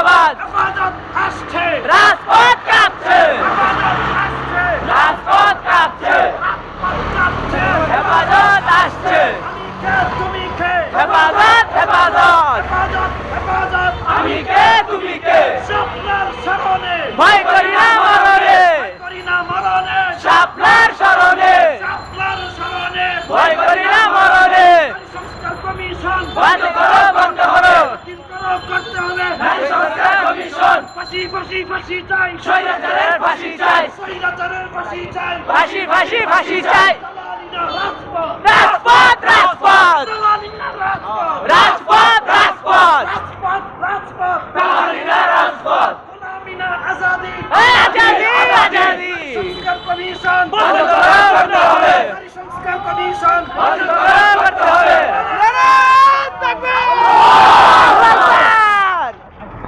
জিন্দাবাদ। আসছে। রাজপথ কাঁপছে। রাজপথ কাঁপছে। হেফাজত আসছে। তুমি কে? হেফাজত হেফাজত। হেফাজত আমি কে তুমি কে? স্বপ্নের স্মরণে। ভয় করি না মরণে। করি না মরণে। শাপলার স্মরণে। স্বপ্নের স্মরণে। ভয় করি করতে হবে ফাঁসি ফাঁসি ফাঁসি